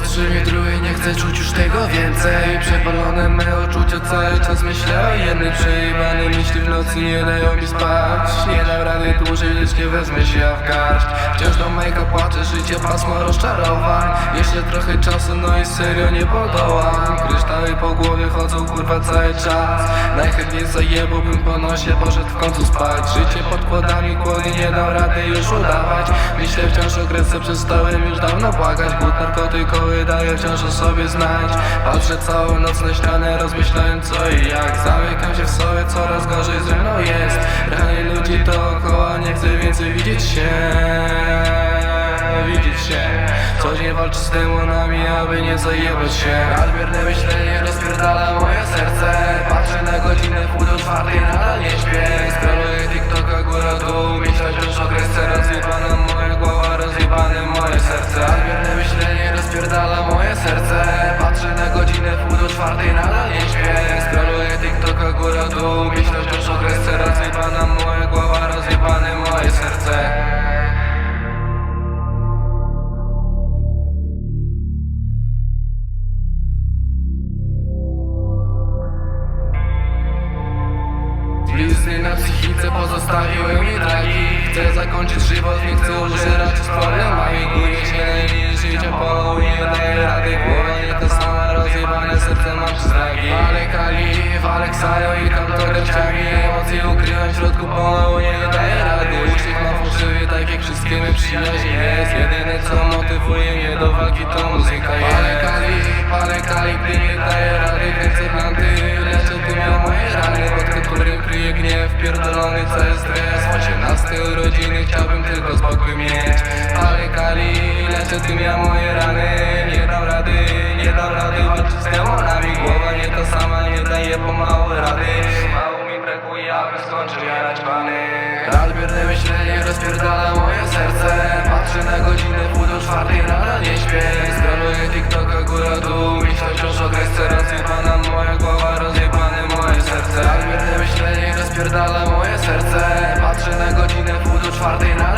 powstrzymie drugiej Nie chcę czuć już tego więcej. Przepalone me uczucia cały czas myślę. O jednej Przejebane myśli w nocy nie dają mi spać. Nie dam rady dłużej, lecz nie wezmę się w garść. Wciąż do mojego płaczę, życie pasmo rozczarowań. Jeszcze trochę czasu, no i serio nie podołam kurwa cały czas. Najchętniej zajebałbym po nosie, poszedł w końcu spać. Życie podkładami kłody, nie dam rady już udawać. Myślę wciąż o Grece, przestałem już dawno płakać Głód narkotykowy daje wciąż o sobie znać. Patrzę całą noc na ścianę, rozmyślając co i jak. Zamykam się w sobie, coraz gorzej ze mną jest. Rany ludzi dookoła, nie chcę więcej widzieć się. Widzieć się. Co dzień walczy z demonami, aby nie zajebać się. Nadmierne myślenie rozpierdala czwartej, nadal nie śpię. Scrolluję TikToka góra dół. Myślę wciąż o kresce rozjebana moja głowa Rozjebane moje serce. Nadmierne myślenie rozpierdala moje serce. Patrzę na godzinę pół do czwartej, nadal nie śpię. Scrolluję TikToka góra dół psychice pozostawiły mi dragi Chcę zakończyć żywot, nie chcę użerać z problemami Gubię się na linii życia, po nie daję rady Głowa nie ta sama, rozjebane serce mam przez dragi Ale kali, walę ksajo i kantorem ściagi Emocje ukrywam w środku pomału, nie daję rady Uśmiech ma fałszywy, tak jak wszystkie my przyjaźnie. Jest Jedyne co motywuje mnie do walki to muzyka. Ale kali, palę kali, gdy nie którym kryje gniew, pierdolony cały stres 18 urodziny chciałbym tylko spokój mieć. Ale kali, leczę tym ja moje rany Nie dam rady, nie dam rady walczyć z demonami Głowa nie ta sama, nie daje pomału rady. Mało mi brakuje, aby skończył jarać pany. Nadmierne myślenie rozpierdala moje serce. Patrzę na godzinę pół do czwartej, nadal rozpierdala moje serce. Patrzę na godzinę pół do czwartej, nadal